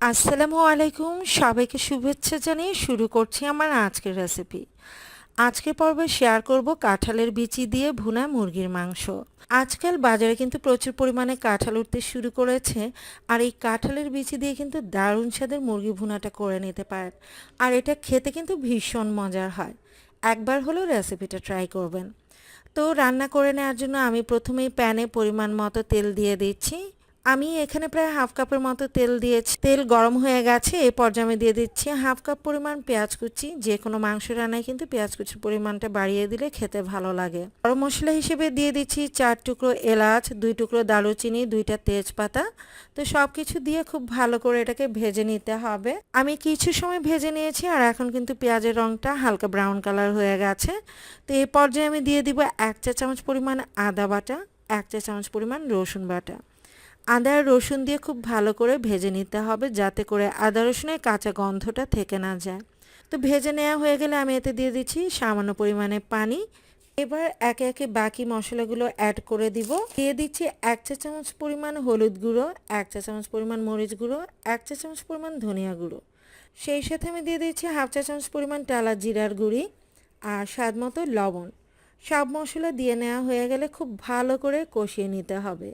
আসসালামু আলাইকুম। সবাইকে শুভেচ্ছা জানিয়ে শুরু করছি আমার আজকের রেসিপি আজকের পর্বে শেয়ার করব কাঁঠালের বিচি দিয়ে ভুনা মুরগির মাংস। আজকাল বাজারে কিন্তু প্রচুর পরিমাণে কাঁঠাল উঠতে শুরু করেছে আর এই কাঁঠালের বিচি দিয়ে কিন্তু দারুণ স্বাদের মুরগি ভুনাটা করে নিতে পারেন। আর এটা খেতে কিন্তু ভীষণ মজার হয়। একবার হলেও রেসিপিটা ট্রাই করবেন। তো রান্না করে নেওয়ার জন্য আমি প্রথমেই প্যানে পরিমাণ মতো তেল দিয়ে দিচ্ছি। আমি এখানে প্রায় হাফ কাপের মতো তেল দিয়েছি। তেল গরম হয়ে গেছে এই পর্যায়ে আমি দিয়ে দিচ্ছি হাফ কাপ পরিমাণ পেঁয়াজ কুচি। যে কোনো মাংস রান্নায় কিন্তু পেঁয়াজ কুচির পরিমাণটা বাড়িয়ে দিলে খেতে ভালো লাগে। গরম মশলা হিসেবে দিয়ে দিচ্ছি চার টুকরো এলাচ, দুই টুকরো দারুচিনি, দুইটা তেজপাতা। তো সব কিছু দিয়ে খুব ভালো করে এটাকে ভেজে নিতে হবে। আমি কিছু সময় ভেজে নিয়েছি আর এখন কিন্তু পেঁয়াজের রঙটা হালকা ব্রাউন কালার হয়ে গেছে। তো এই পর্যায়ে আমি দিয়ে দিব এক চা চামচ পরিমাণ আদা বাটা, এক চা চামচ পরিমাণ রসুন বাটা। আদা রসুন দিয়ে খুব ভালো করে ভেজে নিতে হবে যাতে করে আদা রসুনের কাঁচা গন্ধটা থেকে না যায়। তো ভেজে নেওয়া হয়ে গেলে আমি এতে দিয়ে দিচ্ছি সামান্য পরিমাণে পানি। এবার একে একে বাকি মশলাগুলো অ্যাড করে দিব। দিয়ে দিচ্ছি এক চা চামচ পরিমাণ হলুদ গুঁড়ো, এক চা চামচ পরিমাণ মরিচ গুঁড়ো, এক চা চামচ পরিমাণ ধনিয়া গুঁড়ো। সেই সাথে আমি দিয়ে দিচ্ছি হাফ চা চামচ পরিমাণ টালা জিরার গুঁড়ি আর স্বাদ মতো লবণ। সব মশলা দিয়ে নেওয়া হয়ে গেলে খুব ভালো করে কষিয়ে নিতে হবে।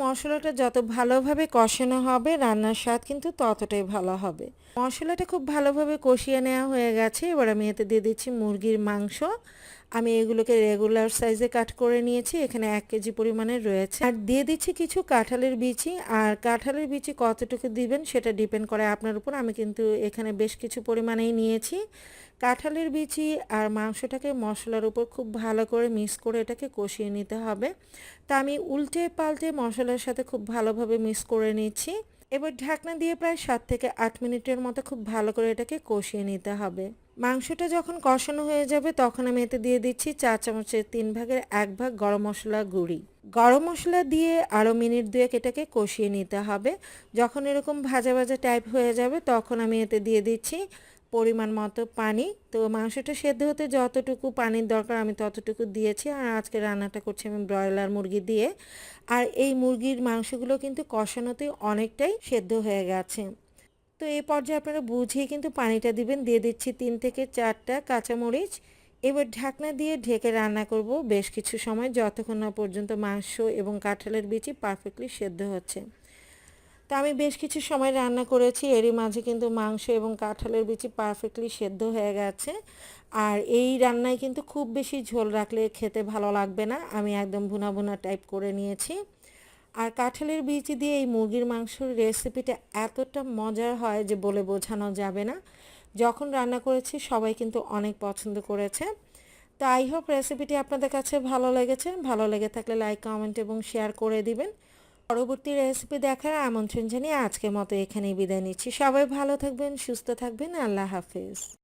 মশলাটা যত ভালোভাবে কষানো হবে, রান্নার স্বাদ কিন্তু ততটাই ভালো হবে। মশলাটা খুব ভালোভাবে কষিয়ে নেওয়া হয়ে গেছে। এবার আমি এতে দিয়ে দিচ্ছি মুরগির মাংস। আমি এগুলোকে রেগুলার সাইজে কাট করে নিয়েছি, এখানে এক কেজি পরিমাণে রয়েছে। আর দিয়ে দিচ্ছি কিছু কাঁঠালের বিচি, আর কাঁঠালের বিচি কতটুকু দিবেন সেটা ডিপেন্ড করে আপনার উপর। আমি কিন্তু এখানে বেশ কিছু পরিমাণেই নিয়েছি। কাঁঠালের বিচি আর মাংসটাকে মশলার উপর খুব ভালো করে মিক্স করে এটাকে কষিয়ে নিতে হবে। তা আমি উল্টে পাল্টে মশলার সাথে খুব ভালোভাবে মিক্স করে নিচ্ছি। এবার ঢাকনা দিয়ে প্রায় সাত থেকে আট মিনিটের মতো খুব ভালো করে এটাকে কষিয়ে নিতে হবে। মাংসটা যখন কষানো হয়ে যাবে, তখন আমি এতে দিয়ে দিচ্ছি চা চামচের তিন ভাগের এক ভাগ গরম মশলা গুঁড়ি। গরম মশলা দিয়ে আরও মিনিট দুয়েক এটাকে কষিয়ে নিতে হবে। যখন এরকম ভাজা ভাজা টাইপ হয়ে যাবে, তখন আমি এতে দিয়ে দিচ্ছি পরিমাণ মতো পানি। তো মাংসটা সেদ্ধ হতে যতটুকু পানির দরকার আমি ততটুকু দিয়েছি। আর আজকে রান্নাটা করছি আমি ব্রয়লার মুরগি দিয়ে। আর এই মুরগির মাংসগুলো কিন্তু কষানোতে অনেকটাই সেদ্ধ হয়ে গেছে। তো এই পর্যায়ে আপনারা বুঝিয়ে কিন্তু পানিটা দিবেন। দিয়ে দিচ্ছি তিন থেকে চারটা কাঁচামরিচ। এবার ঢাকনা দিয়ে ঢেকে রান্না করব বেশ কিছু সময়, যতক্ষণ না পর্যন্ত মাংস এবং কাঁঠালের বিচি পারফেক্টলি সেদ্ধ হচ্ছে। তা আমি বেশ কিছু সময় রান্না করেছি, এরই মাঝে কিন্তু মাংস এবং কাঁঠালের বিচি পারফেক্টলি সেদ্ধ হয়ে গেছে। আর এই রান্নায় কিন্তু খুব বেশি ঝোল রাখলে খেতে ভালো লাগবে না। আমি একদম ভুনা ভুনা টাইপ করে নিয়েছি। আর কাঁঠালের বিচি দিয়ে এই মুরগির মাংসর রেসিপিটা এতটা মজার হয় যে বলে বোঝানো যাবে না। যখন রান্না করেছি, সবাই কিন্তু অনেক পছন্দ করেছে। তো আই হোপ রেসিপিটি আপনাদের কাছে ভালো লেগেছে। ভালো লেগে থাকলে লাইক কমেন্ট এবং শেয়ার করে দিবেন। পরবর্তী রেসিপি দেখার আমন্ত্রণ জানিয়ে আজকের মতো এখানেই বিদায় নিচ্ছি। সবাই ভালো থাকবেন, সুস্থ থাকবেন। আল্লাহ হাফিজ।